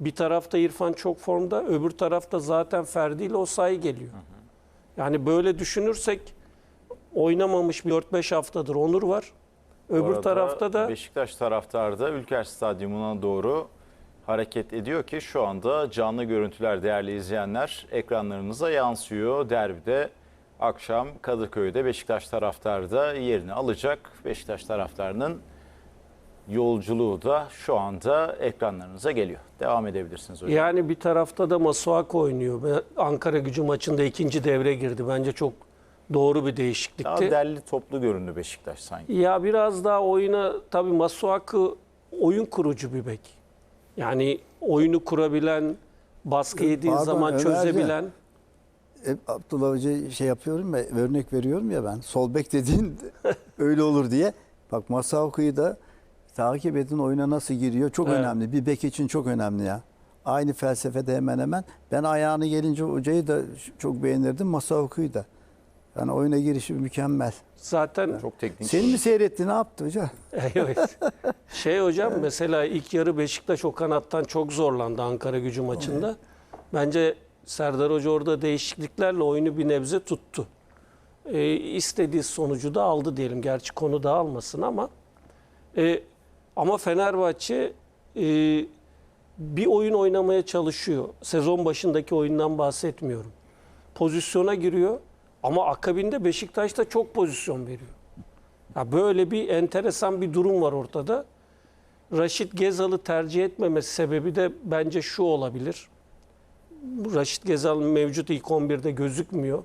Bir tarafta İrfan çok formda, öbür tarafta zaten Ferdi ile Osayi geliyor. Yani böyle düşünürsek oynamamış bir 4-5 haftadır Onur var. Öbür tarafta da Beşiktaş taraftarı da Ülker Stadyumu'na doğru hareket ediyor ki şu anda canlı görüntüler değerli izleyenler ekranlarınıza yansıyor. Derbide akşam Kadıköy'de Beşiktaş taraftarı da yerini alacak. Beşiktaş taraftarının yolculuğu da şu anda ekranlarınıza geliyor. Devam edebilirsiniz hocam. yani bir tarafta da Masuako oynuyor. Ve Ankara gücü maçında ikinci devre girdi. Bence çok doğru bir Daha değişiklikti. derli toplu göründü Beşiktaş sanki. Ya biraz daha oyuna tabii Masuaku oyun kurucu bir bek. Yani oyunu kurabilen, baskı yediğin Pardon, zaman çözebilen. Hep Abdullah Hoca şey yapıyorum ya, örnek veriyorum ya ben. Sol bek dediğin öyle olur diye. Bak Masaoku'yu da takip edin oyuna nasıl giriyor. Çok Evet. önemli. Bir bek için çok önemli ya. Aynı felsefede hemen hemen. Ben ayağını gelince hocayı da çok beğenirdim. Masaoku'yu da. Yani oyuna girişi mükemmel. Zaten Çok teknik. Seni mi seyretti ne yaptı hoca? evet. Şey hocam mesela ilk yarı Beşiktaş o kanattan çok zorlandı Ankara gücü maçında. Bence Serdar Hoca orada değişikliklerle oyunu bir nebze tuttu. Ee, istediği sonucu da aldı diyelim. Gerçi konu dağılmasın ama e, ama Fenerbahçe e, bir oyun oynamaya çalışıyor. Sezon başındaki oyundan bahsetmiyorum. Pozisyona giriyor ama akabinde Beşiktaş da çok pozisyon veriyor. Ya böyle bir enteresan bir durum var ortada. Raşit Gezal'ı tercih etmemesi sebebi de bence şu olabilir. Raşit Gezal mevcut ilk 11'de gözükmüyor.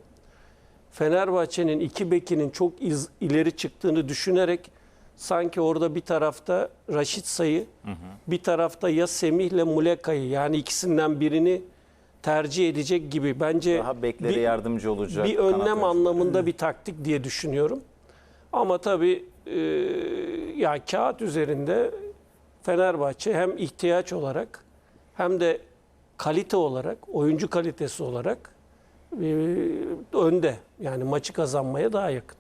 Fenerbahçe'nin iki bekinin çok iz- ileri çıktığını düşünerek sanki orada bir tarafta Raşit Say'ı, bir tarafta ya Semih'le Muleka'yı yani ikisinden birini tercih edecek gibi. Bence Daha beklere bir- yardımcı olacak. bir önlem anlamında bir taktik diye düşünüyorum. Ama tabii e, ya kağıt üzerinde Fenerbahçe hem ihtiyaç olarak hem de kalite olarak, oyuncu kalitesi olarak e, önde. Yani maçı kazanmaya daha yakın.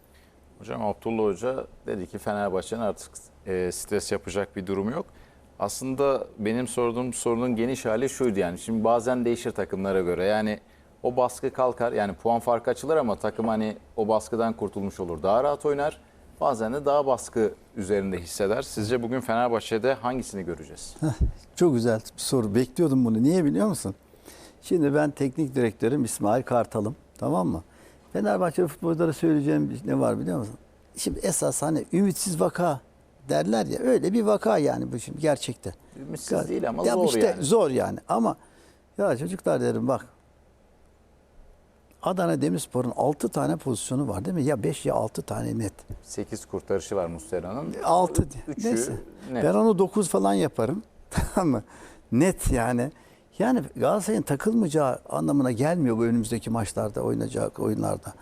Hocam Abdullah Hoca dedi ki Fenerbahçe'nin artık e, stres yapacak bir durum yok. Aslında benim sorduğum sorunun geniş hali şuydu yani. Şimdi bazen değişir takımlara göre. Yani o baskı kalkar. Yani puan farkı açılır ama takım hani o baskıdan kurtulmuş olur. Daha rahat oynar. Bazen de daha baskı üzerinde hisseder. Sizce bugün Fenerbahçe'de hangisini göreceğiz? Çok güzel bir soru. Bekliyordum bunu. Niye biliyor musun? Şimdi ben teknik direktörüm İsmail Kartal'ım. Tamam mı? Fenerbahçe futbolculara söyleyeceğim bir- ne var biliyor musun? Şimdi esas hani ümitsiz vaka derler ya öyle bir vaka yani bu şimdi gerçekten. Ümitsiz değil ama Ya zor işte yani. Zor yani ama ya çocuklar derim bak Adana Demirspor'un 6 tane pozisyonu var değil mi? Ya 5 ya 6 tane net. 8 kurtarışı var Muslera'nın. 6 Üçü neyse. net. Ben onu 9 falan yaparım. Tamam mı? Net yani. Yani Galatasaray'ın takılmayacağı anlamına gelmiyor bu önümüzdeki maçlarda oynayacak oyunlarda.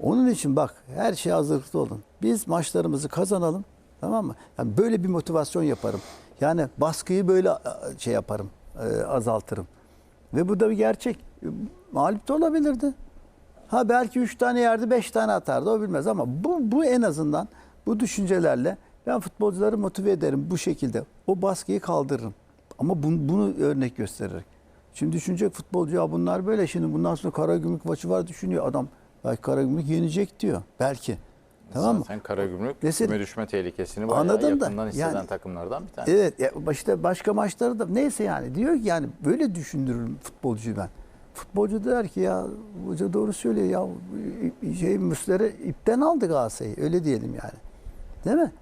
Onun için bak her şeye hazırlıklı olun. Biz maçlarımızı kazanalım. Tamam mı? Yani böyle bir motivasyon yaparım. Yani baskıyı böyle şey yaparım. e, azaltırım. Ve bu da bir gerçek. E, Mağlup da olabilirdi. Ha belki üç tane yerdi, beş tane atardı o bilmez ama bu, bu en azından bu düşüncelerle ben futbolcuları motive ederim bu şekilde. O baskıyı kaldırırım. Ama bunu, bunu örnek göstererek. Şimdi düşünecek futbolcu ya bunlar böyle şimdi bundan sonra Karagümrük maçı var düşünüyor adam. Belki Karagümrük yenecek diyor. Belki. Tamam mı? Zaten Karagümrük Mesela- küme düşme tehlikesini bayağı Anladın da, yakından hisseden yani- takımlardan bir tanesi. Evet ya işte başka maçları da neyse yani diyor ki yani böyle düşündürürüm futbolcuyu ben. Futbolcu der ki ya hoca doğru söylüyor ya şey Müsler'e ipten aldı Galatasaray'ı öyle diyelim yani. Değil mi?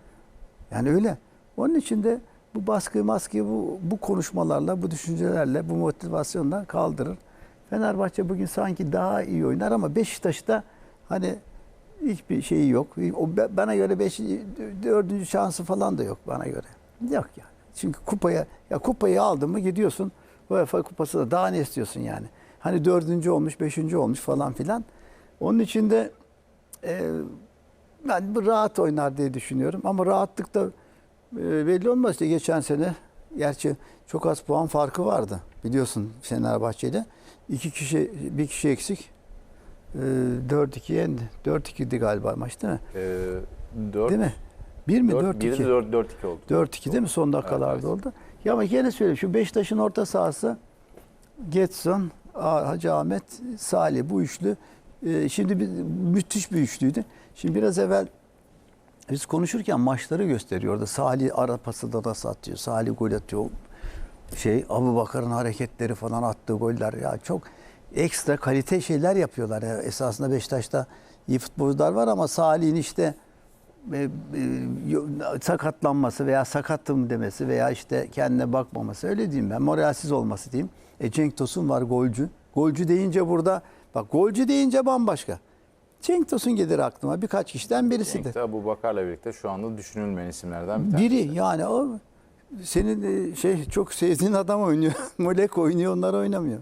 Yani öyle. Onun için de bu baskı maskıyı bu, bu konuşmalarla, bu düşüncelerle, bu motivasyonla kaldırır. Fenerbahçe bugün sanki daha iyi oynar ama Beşiktaş'ta hani hiçbir şeyi yok. O bana göre beş, dördüncü şansı falan da yok bana göre. Yok yani. Çünkü kupaya ya kupayı aldın mı gidiyorsun. UEFA kupası da daha ne istiyorsun yani? Hani dördüncü olmuş, beşinci olmuş falan filan. Onun için de e, ben rahat oynar diye düşünüyorum. Ama rahatlık da e, belli olmaz. İşte geçen sene gerçi çok az puan farkı vardı. Biliyorsun Fenerbahçe'de. İki kişi, bir kişi eksik. E, 4-2 yendi. 4-2'di galiba maç değil mi? Ee, 4, Değil mi? Bir mi? 4, 4-2. 4, 4, 4, 2 oldu. 4-2 değil mi? Son dakikalarda Evet, evet. oldu. Ya ama gene söyleyeyim şu Beşiktaş'ın orta sahası Getson, Hacı Ahmet, Salih bu üçlü. e, şimdi bir, müthiş bir üçlüydü. Şimdi biraz evvel biz konuşurken maçları gösteriyor. Orada Salih ara pası da nasıl atıyor. Salih gol atıyor. Şey Abu Bakar'ın hareketleri falan attığı goller ya çok ekstra kalite şeyler yapıyorlar. Ya. Esasında Beşiktaş'ta iyi futbolcular var ama Salih'in işte e, e, sakatlanması veya sakatım demesi veya işte kendine bakmaması öyle diyeyim ben. Moralsiz olması diyeyim. E Cenk Tosun var golcü. Golcü deyince burada bak golcü deyince bambaşka. Cenk Tosun gelir aklıma birkaç kişiden birisidir. Cenk de bu Bakar'la birlikte şu anda düşünülmeyen isimlerden bir tanesi. Biri yani o senin e, şey çok sevdiğin adam oynuyor. Molek oynuyor onlar oynamıyor.